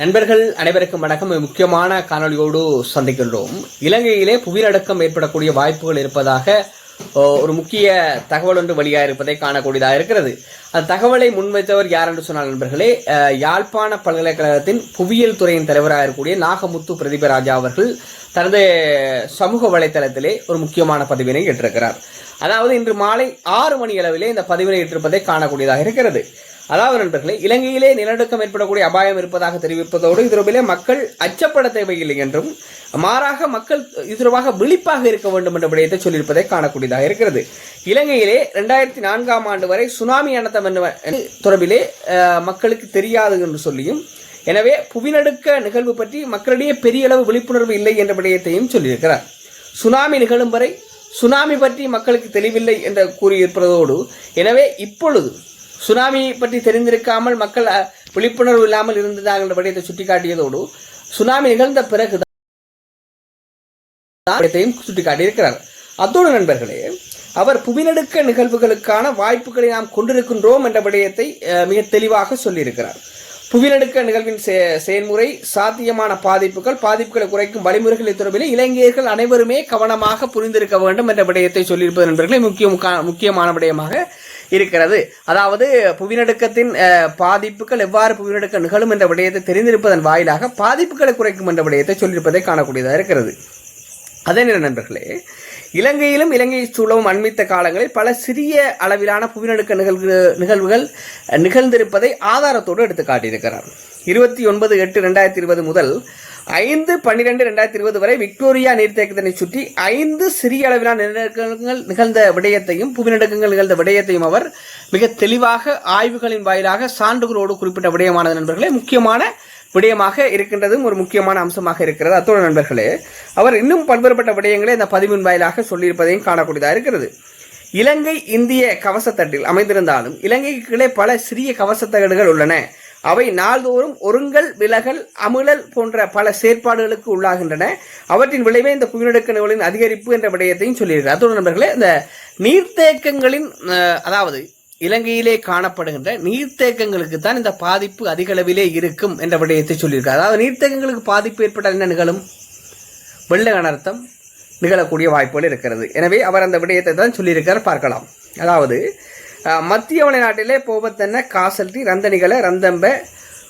நண்பர்கள் அனைவருக்கும் வணக்கம். முக்கியமான காணொளியோடு சந்திக்கின்றோம். இலங்கையிலே புவிநடுக்கம் ஏற்படக்கூடிய வாய்ப்புகள் இருப்பதாக ஓ, ஒரு முக்கிய தகவல் ஒன்று வெளியாக இருப்பதை காணக்கூடியதாக இருக்கிறது. அந்த தகவலை முன்வைத்தவர் யார் என்று சொன்னால் நண்பர்களே யாழ்ப்பாண பல்கலைக்கழகத்தின் புவியியல் துறையின் தலைவராக இருக்கக்கூடிய நாகமுத்து பிரதீபராஜா அவர்கள் தனது சமூக வலைத்தளத்திலே ஒரு முக்கியமான பதிவினை இட்டிருக்கிறார். அதாவது இன்று மாலை ஆறு மணி அளவிலே இந்த பதிவினை இட்டிருப்பதை காணக்கூடியதாக இருக்கிறது. அதாவது நண்பர்களே இலங்கையிலே நிலநடுக்கம் ஏற்படக்கூடிய அபாயம் இருப்பதாக தெரிவிப்பதோடு இது தொடர்பிலே மக்கள் அச்சப்பட தேவையில்லை என்றும் மாறாக மக்கள் இது தொடர்பாக விழிப்பாக இருக்க வேண்டும் என்ற விடயத்தை சொல்லியிருப்பதை காணக்கூடியதாக இருக்கிறது. இலங்கையிலே ரெண்டாயிரத்தி நான்காம் ஆண்டு வரை சுனாமி அனர்த்தம் என்ன தொடர்பிலே மக்களுக்கு தெரியாது என்று சொல்லியும் எனவே புவிநடுக்க நிகழ்வு பற்றி மக்களிடையே பெரிய அளவு விழிப்புணர்வு இல்லை என்ற விடயத்தையும் சொல்லியிருக்கிறார். சுனாமி நிகழும் வரை சுனாமி பற்றி மக்களுக்கு தெளிவில்லை என்று கூறியிருப்பதோடு எனவே இப்பொழுது சுனாமி பற்றி தெரிந்திருக்காமல் மக்கள் விழிப்புணர்வு இல்லாமல் இருந்ததாக என்ற விடயத்தை சுட்டிக்காட்டியதோடு சுனாமி நிகழ்ந்த பிறகு விடயத்தையும் சுட்டிக்காட்டியிருக்கிறார். அத்தோடு நண்பர்களே அவர் புவிநடுக்க நிகழ்வுகளுக்கான வாய்ப்புகளை நாம் கொண்டிருக்கின்றோம் என்ற விடயத்தை மிக தெளிவாக சொல்லியிருக்கிறார். புவிநடுக்க நிகழ்வின் செ- செயல்முறை சாத்தியமான பாதிப்புகள் பாதிப்புகளை குறைக்கும் வழிமுறைகளை தொடர்பில் இளைஞர்கள் அனைவருமே கவனமாக புரிந்திருக்க வேண்டும் என்ற விடயத்தை சொல்லியிருப்பது நண்பர்களே முக்கிய முக்கா- முக்கியமான விடயமாக இருக்கிறது. அதாவது புவிநடுக்கத்தின் பாதிப்புகள் எவ்வாறு புவிநடுக்கம் நிகழும் என்ற விடயத்தை தெரிந்திருப்பதன் வாயிலாக பாதிப்புகளை குறைக்கும் என்ற விடயத்தை சொல்லியிருப்பதை காணக்கூடியதாக இருக்கிறது. அதே நேரம் நண்பர்களே இலங்கையிலும் இலங்கை சூழவும் அண்மித்த காலங்களில் பல சிறிய அளவிலான புவிநடுக்க நிகழ்வு நிகழ்வுகள் நிகழ்ந்திருப்பதை ஆதாரத்தோடு எடுத்து காட்டியிருக்கிறார் இருபத்தி ஒன்பது எட்டு ரெண்டாயிரத்தி இருபது முதல் ஐந்து பன்னிரெண்டு ரெண்டாயிரத்தி இருபது வரை விக்டோரியா நீர்த்தேக்கத்தினை சுற்றி ஐந்து சிறிய அளவிலான நிலநடுக்கங்கள் நிகழ்ந்த விடயத்தையும் புவிநடுக்கங்கள் நிகழ்ந்த விடயத்தையும் அவர் மிக தெளிவாக ஆய்வுகளின் வாயிலாக சான்றுகளோடு குறிப்பிட்ட விடயமானது நண்பர்களே. முக்கியமான விடயமாக இருக்கின்றதும் ஒரு முக்கியமான அம்சமாக இருக்கிறது. அத்தோடு நண்பர்களே அவர் இன்னும் பல்வேறுபட்ட விடயங்களை இந்த பதிவின் வாயிலாக சொல்லியிருப்பதையும் காணக்கூடியதாக இருக்கிறது. இலங்கை இந்திய கவசத்தட்டில் அமைந்திருந்தாலும் இலங்கைக்கு கீழே பல சிறிய கவசத்தகடுகள் உள்ளன. அவை நாள்தோறும் ஒருங்கல் விலகல் அமிழல் போன்ற பல செயற்பாடுகளுக்கு உள்ளாகின்றன. அவற்றின் விளைவே இந்த புவிநடுக்க நிகழ்வின் அதிகரிப்பு என்ற விடயத்தையும் சொல்லியிருக்கிறார். அத்தோடு நண்பர்களே இந்த நீர்த்தேக்கங்களின் அதாவது இலங்கையிலே காணப்படுகின்ற நீர்த்தேக்கங்களுக்கு தான் இந்த பாதிப்பு அதிகளவிலே இருக்கும் என்ற விடயத்தை சொல்லியிருக்கார் அதாவது நீர்த்தேக்கங்களுக்கு பாதிப்பு ஏற்பட்டால் என்ன நிகழும்? வெள்ள அனர்த்தம் நிகழக்கூடிய வாய்ப்புகள் இருக்கிறது. எனவே அவர் அந்த விடயத்தை தான் சொல்லியிருக்கார் பார்க்கலாம். அதாவது மத்திய வளைநாட்டிலே போபத்தன்ன காசல்டி ரந்தனிகள ரந்தம்ப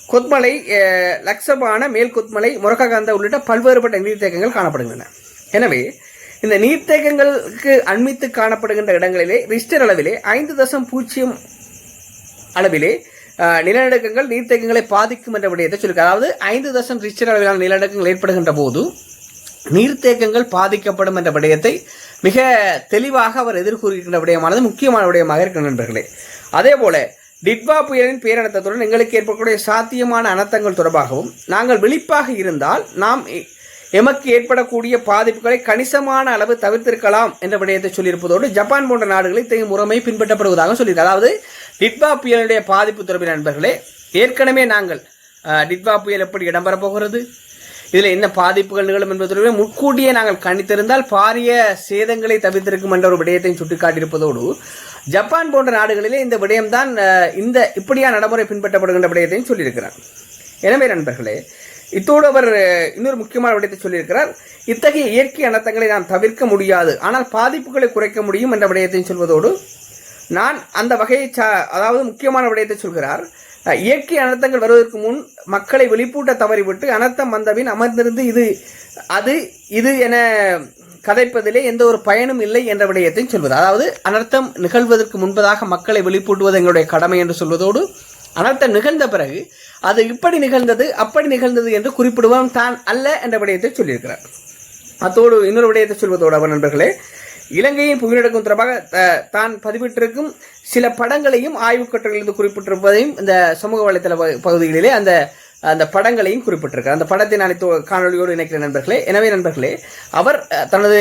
கொத்மலை அஹ், லக்சபான மேல் கொத்மலை முரக்ககாந்த உள்ளிட்ட பல்வேறுபட்ட நீர்த்தேக்கங்கள் காணப்படுகின்றன. எனவே இந்த நீர்த்தேக்கங்களுக்கு அண்மித்து காணப்படுகின்ற இடங்களிலே ரிஸ்டர் அளவிலே ஐந்து தசம் பூஜ்ஜியம் அளவிலே நிலநடுக்கங்கள் நீர்த்தேக்கங்களை பாதிக்கும் என்ற விடயத்தை சொல்லியிருக்கார் அதாவது ஐந்து தசம் ரிஸ்டர் அளவிலான நிலநடுக்கங்கள் ஏற்படுகின்ற போது நீர்த்தேக்கங்கள் பாதிக்கப்படும் என்ற விடயத்தை மிக தெளிவாக அவர் எதிர்கூறுகின்ற விடயமானது முக்கியமான விடயமாக இருக்கிற நண்பர்களே. அதே போல டிட்வா புயலின் பேரணத்தத்துடன் எங்களுக்கு ஏற்படக்கூடிய சாத்தியமான அனர்த்தங்கள் தொடர்பாகவும் நாங்கள் விழிப்பாக இருந்தால் நாம் எமக்கு ஏற்படக்கூடிய பாதிப்புகளை கணிசமான அளவு தவிர்த்திருக்கலாம் என்ற விடயத்தை சொல்லியிருப்பதோடு ஜப்பான் போன்ற நாடுகளில் இத்தகைய முறைமை பின்பற்றப்படுவதாக சொல்லியிருக்கார். அதாவது டிட்வா புயலுடைய பாதிப்பு தொடர்பில் நண்பர்களே ஏற்கனவே நாங்கள் டிட்வா புயல் எப்படி இடம்பெறப் போகிறது? இதில் என்ன பாதிப்புகள் நிகழும் என்பது தொடர்பில் முன்கூட்டியே நாங்கள் கணித்திருந்தால் பாரிய சேதங்களை தவிர்த்திருக்கும் என்ற ஒரு விடயத்தையும் சுட்டிக்காட்டியிருப்பதோடு ஜப்பான் போன்ற நாடுகளிலே இந்த விடயம்தான் இந்த இப்படியான நடைமுறை பின்பற்றப்படுகின்ற விடயத்தையும் சொல்லியிருக்கிறார். எனவே நண்பர்களே இத்தோடு அவர் இன்னொரு முக்கியமான விடயத்தை சொல்லியிருக்கிறார். இத்தகைய இயற்கை அனர்த்தங்களை நாம் தவிர்க்க முடியாது ஆனால் பாதிப்புகளை குறைக்க முடியும் என்ற விடயத்தையும் சொல்வதோடு நான் அந்த வகையை சா- அதாவது முக்கியமான விடயத்தை சொல்கிறார். இயற்கை அனர்த்தங்கள் வருவதற்கு முன் மக்களை வெளிப்பூட்ட தவறிவிட்டு அனர்த்தம் வந்தபின் அமர்ந்திருந்து இது அது இது என கதைப்பதிலே எந்த ஒரு பயனும் இல்லை என்ற விடயத்தையும் சொல்வது. அதாவது அனர்த்தம் நிகழ்வதற்கு முன்பதாக மக்களை வெளிப்பூட்டுவது எங்களுடைய கடமை என்று சொல்வதோடு அனர்த்தம் நிகழ்ந்த பிறகு அது இப்படி நிகழ்ந்தது அப்படி நிகழ்ந்தது என்று குறிப்பிடுவன் தான் அல்ல என்ற விடயத்தை சொல்லியிருக்கிறார். அத்தோடு இன்னொரு விடயத்தை சொல்வதோடு அவர் நண்பர்களே இலங்கையின் புவிநடுக்கம் தொடர்பாக த- தான் பதிவிட்டிருக்கும் சில படங்களையும் ஆய்வுக் கட்டுரையிலிருந்து குறிப்பிட்டிருப்பதையும் இந்த சமூக வலைத்தள பகுதிகளிலே அந்த அந்த படங்களையும் குறிப்பிட்டிருக்கார் அந்த படத்தை நான் காணொலியோடு இணைக்கிறேன் நண்பர்களே. எனவே நண்பர்களே அவர் தனது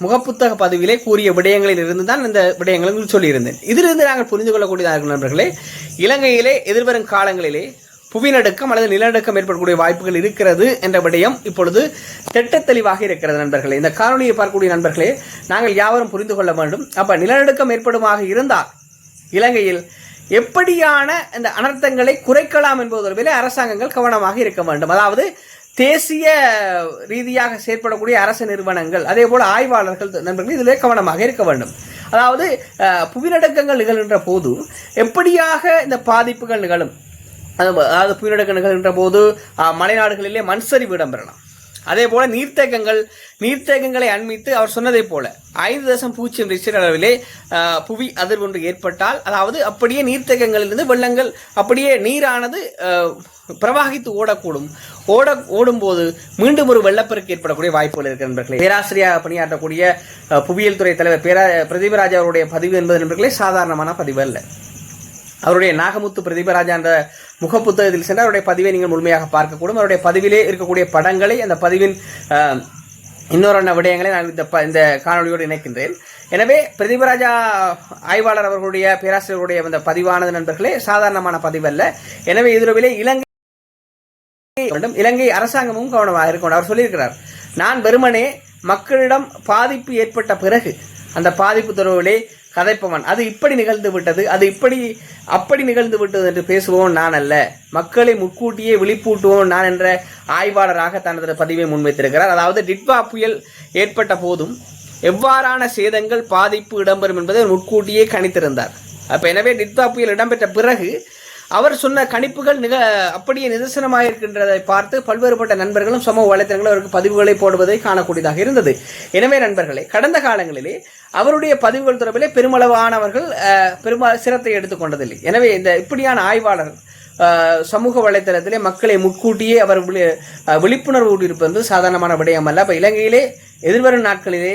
முகப்புத்தக பதிவிலே கூறிய விடயங்களில் இருந்து தான் இந்த விடயங்களும் சொல்லியிருந்தேன். இதிலிருந்து நாங்கள் புரிந்து கொள்ளக்கூடியதாக இருக்கும் நண்பர்களே இலங்கையிலே எதிர்வரும் காலங்களிலே புவிநடுக்கம் அல்லது நிலநடுக்கம் ஏற்படக்கூடிய வாய்ப்புகள் இருக்கிறது என்ற விடயம் இப்பொழுது திட்ட தெளிவாக இருக்கிறது நண்பர்களே. இந்த காணொலியை பார்க்கக்கூடிய நண்பர்களே நாங்கள் யாவரும் புரிந்து கொள்ள வேண்டும். அப்போ நிலநடுக்கம் ஏற்படுமாக இருந்தால் இலங்கையில் எப்படியான இந்த அனர்த்தங்களை குறைக்கலாம் என்பது தொடர்பில் அரசாங்கங்கள் கவனமாக இருக்க வேண்டும். அதாவது தேசிய ரீதியாக செயற்படக்கூடிய அரசு நிறுவனங்கள் அதே போல் ஆய்வாளர்கள் நண்பர்கள் இதிலே கவனமாக இருக்க வேண்டும். அதாவது புவிநடுக்கங்கள் நிகழ்கின்ற போது எப்படியாக இந்த பாதிப்புகள் நிகழும்? அதாவது புயலடுக்கு நிகழ்கின்ற போது மலைநாடுகளிலே மண்சரிவு இடம்பெறலாம். அதே போல நீர்த்தேக்கங்கள் நீர்த்தேக்கங்களை அண்மித்து அவர் சொன்னதைப் போல ஐந்து தசம் பூஜ்ஜியம் ரிச்சர் அளவிலே புவி அதிர்வு ஒன்று ஏற்பட்டால் அதாவது அப்படியே நீர்த்தேக்கங்களிலிருந்து வெள்ளங்கள் அப்படியே நீரானது பிரவாகித்து ஓடக்கூடும். ஓட ஓடும்போது மீண்டும் ஒரு வெள்ளப்பெருக்கு ஏற்படக்கூடிய வாய்ப்புகள் இருக்கு நண்பர்களே. பேராசிரியராக பணியாற்றக்கூடிய புவியியல் துறை தலைவர் பேரா பிரதீபராஜ் அவருடைய பதிவு என்பது நண்பர்களே சாதாரணமான பதிவு அல்ல. அவருடைய நாகமுத்து பிரதீபராஜா என்ற முகப்புத்தகத்தில் சென்று அவருடைய பதிவை நீங்கள் முழுமையாக பார்க்கக்கூடும். அவருடைய பதிவிலே இருக்கக்கூடிய படங்களை அந்த பதிவின் இன்னொரு அண்ண விடயங்களை நான் இந்த ப- இந்த காணொலியோடு இணைக்கின்றேன். எனவே பிரதிபராஜா ஆய்வாளர் அவர்களுடைய பேராசிரியர்களுடைய அந்த பதிவானது நண்பர்களே சாதாரணமான பதிவல்ல. எனவே இதுவிலே இலங்கை இலங்கை அரசாங்கமும் கவனமாக இருக்கணும் அவர் சொல்லியிருக்கிறார் நான் வெறுமனே மக்களிடம் பாதிப்பு ஏற்பட்ட பிறகு அந்த பாதிப்பு தொடர்பிலே கதைப்பவன். அது இப்படி நிகழ்ந்து விட்டது அது இப்படி அப்படி நிகழ்ந்து விட்டது என்று பேசுவோம் நான் அல்ல. மக்களை முன்கூட்டியே விழிப்பூட்டுவோம் நான் என்ற ஆய்வாளராக தனது பதிவை முன்வைத்திருக்கிறார். அதாவது டிட்வா புயல் ஏற்பட்ட போதும் எவ்வாறான சேதங்கள் பாதிப்பு இடம்பெறும் என்பதை முன்கூட்டியே கணித்திருந்தார். அப்போ எனவே டிட்வா புயல் இடம்பெற்ற பிறகு அவர் சொன்ன கணிப்புகள் நிக அப்படியே நிதர்சனமாக இருக்கின்றதை பார்த்து பல்வேறுபட்ட நண்பர்களும் சமூக வலைத்தளங்களும் அவருக்கு பதிவுகளை போடுவதை காணக்கூடியதாக இருந்தது. எனவே நண்பர்களே கடந்த காலங்களிலே அவருடைய பதிவுகள் தொடர்பிலே பெருமளவானவர்கள் அஹ், சிரத்தை எடுத்துக்கொண்டதில்லை எனவே இந்த இப்படியான ஆய்வாளர் சமூக வலைத்தளத்திலே மக்களை முன்கூட்டியே அவர் விழிப்புணர்வு இருப்பது சாதாரணமான விடயம் அல்ல அப்ப இலங்கையிலே எதிர்வரும் நாட்களிலே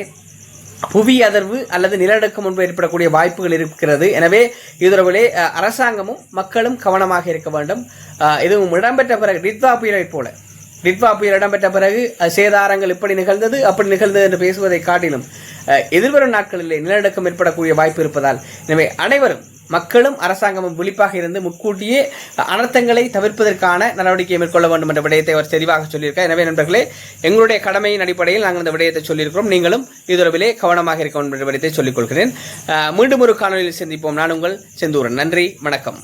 புவி அதிர்வு அல்லது நிலநடுக்கம் முன்பு ஏற்படக்கூடிய வாய்ப்புகள் இருக்கிறது. எனவே இதுவரை அரசாங்கமும் மக்களும் கவனமாக இருக்க வேண்டும். இதுவும் இடம்பெற்ற பிறகு ரித்வா புயலை போல. ரித்வா புயல் இடம்பெற்ற பிறகு சேதாரங்கள் இப்படி நிகழ்ந்தது அப்படி நிகழ்ந்தது என்று பேசுவதை காட்டிலும் எதிர்வரும் நாட்களிலே நிலநடுக்கம் ஏற்படக்கூடிய வாய்ப்பு இருப்பதால். எனவே அனைவரும் மக்களும் அரசாங்கமும் விழிப்பாக இருந்து முன்கூட்டியே அனர்த்தங்களை தவிர்ப்பதற்கான நடவடிக்கையை மேற்கொள்ள வேண்டும் என்ற விடயத்தை அவர் தெளிவாக சொல்லியிருக்கார். எனவே நண்பர்களே எங்களுடைய கடமையின் அடிப்படையில் நாங்கள் இந்த விடயத்தை சொல்லியிருக்கிறோம். நீங்களும் இதுரவிலே கவனமாக இருக்க வேண்டும் என்ற விடயத்தை சொல்லிக் கொள்கிறேன் மீண்டும் ஒரு காணொலியில் சந்திப்போம். நான் உங்கள் செந்தூரன். நன்றி. வணக்கம்.